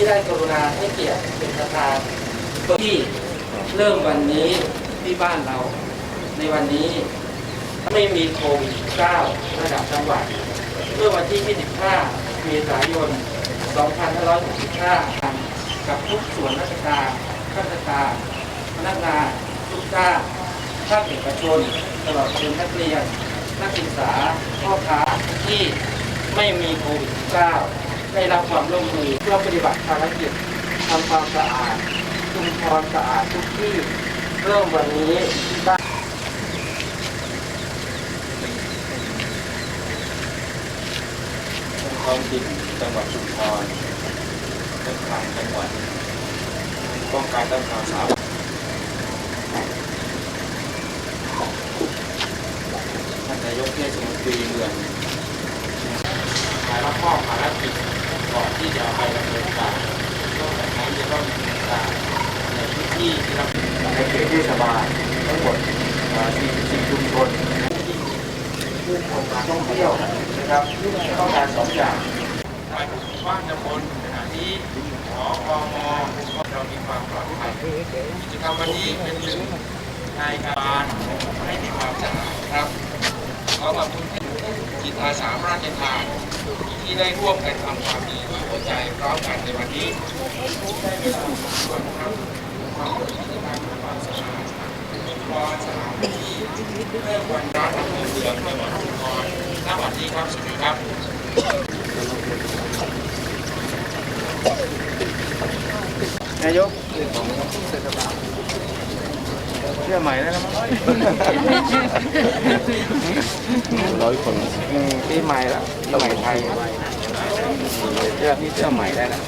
ที่ได้กรุณาให้เกียรติเป็นประธานที่เริ่มวันนี้ที่บ้านเรา ในวันนี้ไม่มีโควิด -9 ระดับจังหวัดเมื่อวันที่ 25 เมษายน 2565 กับทุกส่วนราชการข้าราชการพนักงานลูกจ้างภาคเอกชน ตลอดจนนักเรียน นักศึกษาพ่อค้าที่ไม่มีโควิด -19 ได้รับความร่วมมือเพื่อปฏิบัติภารกิจทำความสะอาดชุมชนสะอาดทุกที่เริ่มวันนี้ที่บ้านท้องถิ่นจังหวัดชุมพรเป็นทางจังหวัดป้องกันและข่าวสารท่านนายกเทศมนตรีเมือง อบภารกิจก่อนที่จะไปดำเนินการนอกจากนั้นจะต้องดำเนินการในพื้นที่ที่รับในเขตเทศบาลทั้งหมด 44 ชุมชนที่ผู้คนมาท่องเที่ยวนะครับต้องการสองอย่างไปบ้านตำบลขณะนี้ขอกมเรามีความปลอดภัยกิจกรรมวันนี้เป็นหนึ่งในการให้มีความสะอาดครับขอขอบคุณที่ จิตอาสาพระราชทานที่ได้ร่วมกันทำความดีด้วยหัวใจพร้อมกันในวันนี้ได้เวลาสมควรครับความร่วมมือในการทำความสะอาดรอสถานที่เริ่มวันรัฐอำเภอเมืองจังหวัดชุมพรณวันนี้ครับสวัสดีครับนายกเชื่อใหม่แล้วนะมั้งร้อยคนปีใหม่แล้วปีใหม่ไทยเชื่อพี่เชื่อใหม่ได้แล้ว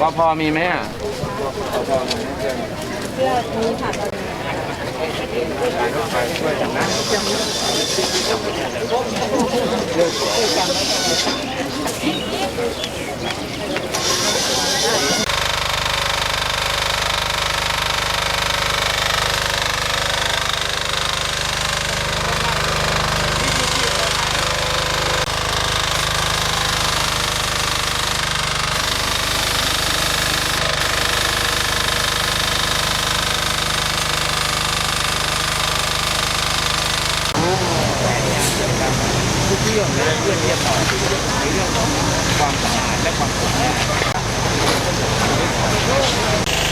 ปพมีไหมอะปพมีไหมเชื่อเชื่อมีค่ะช่วยกันนะเรื่องสวย รื่องเลยเรื่องเรียบร้อยในเรื่องของความสะอาดและความสดงาม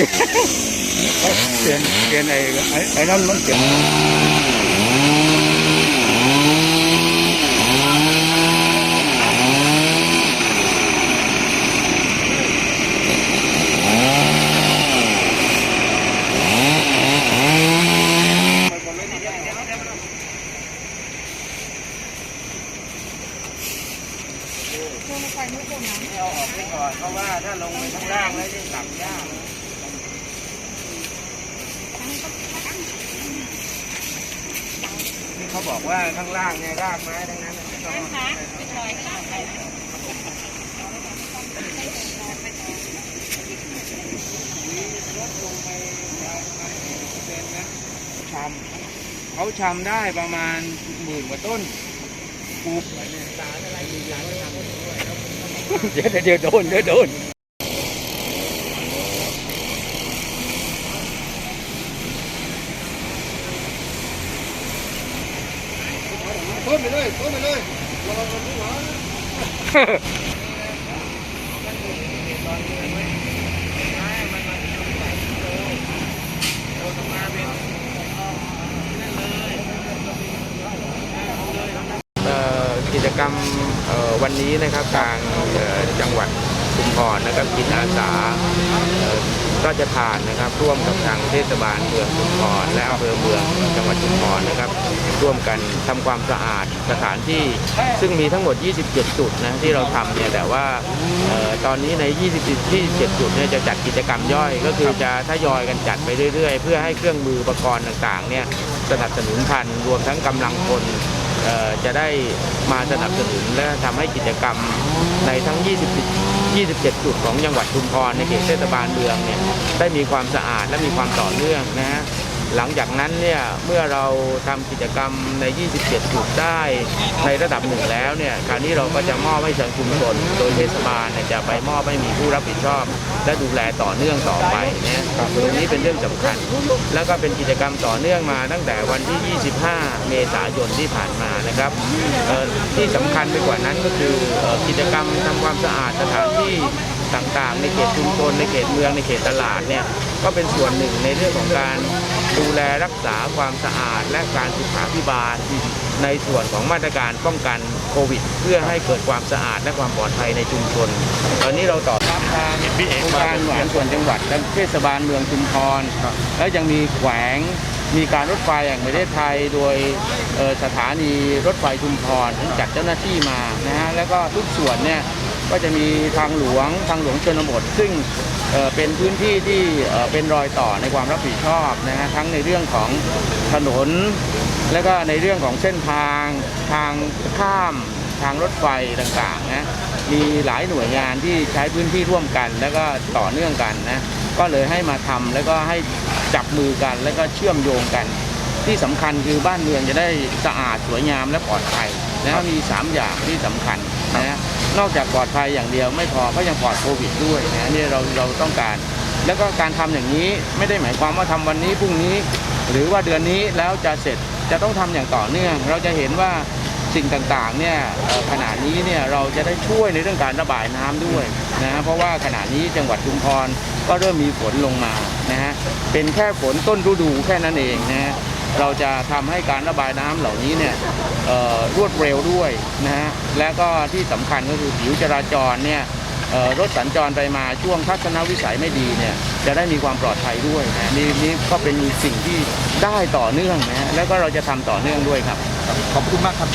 เปลี่ยนเปลี่ยนไอ้ไอ้นั่นมันเปลี่ยนเอาออกไปก่อนเพราะว่าถ้าลงไปข้างล่างแล้วจะกลับยาก นี่เขาบอกว่าข้างล่างเนี่ยรากไม้ทั้งนั้นไม่ต้องเอาชำเขาชำได้ประมาณหมื่นกว่าต้นปลูกสารอะไรมีสารชำด้วยเดี๋ยวเดี๋ยวโดนเดี๋ยวโดน ต้นไปเลยต้นไปเลยเอ่อกิจกรรมวันนี้นะครับทางจังหวัดชุมพรนะครับจิตอาสา เอ่อราชทานนะครับร่วมกับทางเทศบาลเมืองชุมพรและอำเภอเมืองจังหวัดชุมพรนะครับ ร่วมกันทำความสะอาดสถานที่ ซึ่งมีทั้งหมด 27 จุดนะที่เราทำเนี่ยแต่ว่าออตอนนี้ใน 27 27จุดเนี่ยจะจัดกิจกรรมย่อยก็คือจะทยอยกันจัดไปเรื่อยๆ เพื่อให้เครื่องมืออุปกรณ์ต่างๆเนี่ยสนับสนุนทันรวมทั้งกำลังคน จะได้มาสนับสนุนและทำให้กิจกรรมในทั้ง 20 27 จุดของจังหวัดชุมพรในเขตเทศบาลเมืองเนี่ยได้มีความสะอาดและมีความต่อเนื่องนะฮะ หลังจากนั้นเนี่ยเมื่อเราทำกิจกรรมใน 27 จุดได้ในระดับหนึ่งแล้วเนี่ยคราวนี้เราก็จะมอบให้ทางชุมชนโดยเทศบาลจะไปมอบให้มีผู้รับผิดชอบ และดูแลต่อเนื่องต่อไปเนะตรงนี้เป็นเรื่องสำคัญ แล้วก็เป็นกิจกรรมต่อเนื่องมาตั้งแต่วันที่ 25 เมษายนที่ผ่านมานะครับที่สำคัญไปกว่านั้นก็คือเอ่อกิจกรรมทำความสะอาดสถานที่ต่างๆ ในเขตชุมชนในเขตเมืองในเขตตลาดเนี่ย ก็เป็นส่วนหนึ่งในเรื่องของการดูแลรักษาความสะอาด และการสุขาพิบาล ในส่วนของมาตรการป้องกันโควิด เพื่อให้เกิดความสะอาดและความปลอดภัยในชุมชน ตอนนี้เราต่อรับทางองค์การบริหารส่วนจังหวัดและเทศบาลเมืองชุมพรแล้วยังมีแขวงมีการรถไฟแห่งประเทศไทยโดยสถานีรถไฟชุมพรจัดเจ้าหน้าที่มานะฮะแล้วก็ทุกส่วนเนี่ยก็จะมีทางหลวงทางหลวงชนบท ซึ่ง เป็นพื้นที่ที่เป็นรอยต่อในความรับผิดชอบนะฮะทั้งในเรื่องของถนน แล้วก็ในเรื่องของเส้นทาง ทางข้ามทางรถไฟต่างๆนะมีหลายหน่วยงานที่ใช้พื้นที่ร่วมกัน แล้วก็ต่อเนื่องกันนะก็เลยให้มาทำแล้วก็ให้จับมือกัน แล้วก็เชื่อมโยงกัน ที่สำคัญคือบ้านเมืองจะได้สะอาดสวยงามและปลอดภัยนะมี 3 อย่างที่สำคัญ นอกจากปลอดภัยอย่างเดียวไม่พอก็ยังปลอดโควิดด้วยนะนี่เราเราต้องการ แล้วก็การทำอย่างนี้ไม่ได้หมายความว่าทำวันนี้พรุ่งนี้ หรือว่าเดือนนี้แล้วจะเสร็จจะต้องทำอย่างต่อเนื่อง เราจะเห็นว่าสิ่งต่างๆเนี่ยขณะนี้เนี่ยเราจะได้ช่วยในเรื่องการระบายน้ำด้วยนะฮะเพราะว่าขณะนี้จังหวัดชุมพรก็เริ่มมีฝนลงมานะฮะเป็นแค่ฝนต้นฤดูแค่นั้นเองนะฮะ เราจะทำให้การระบายน้ำเหล่านี้เนี่ยรวดเร็วด้วยนะฮะและก็ที่สำคัญก็คือผิวจราจรเนี่ยรถสัญจรไปมาช่วงทัศนวิสัยไม่ดีเนี่ยจะได้มีความปลอดภัยด้วยนะนี่นี่ก็เป็นสิ่งที่ได้ต่อเนื่องนะฮะแล้วก็เราจะทำต่อเนื่องด้วยครับ ขอบคุณมากครับ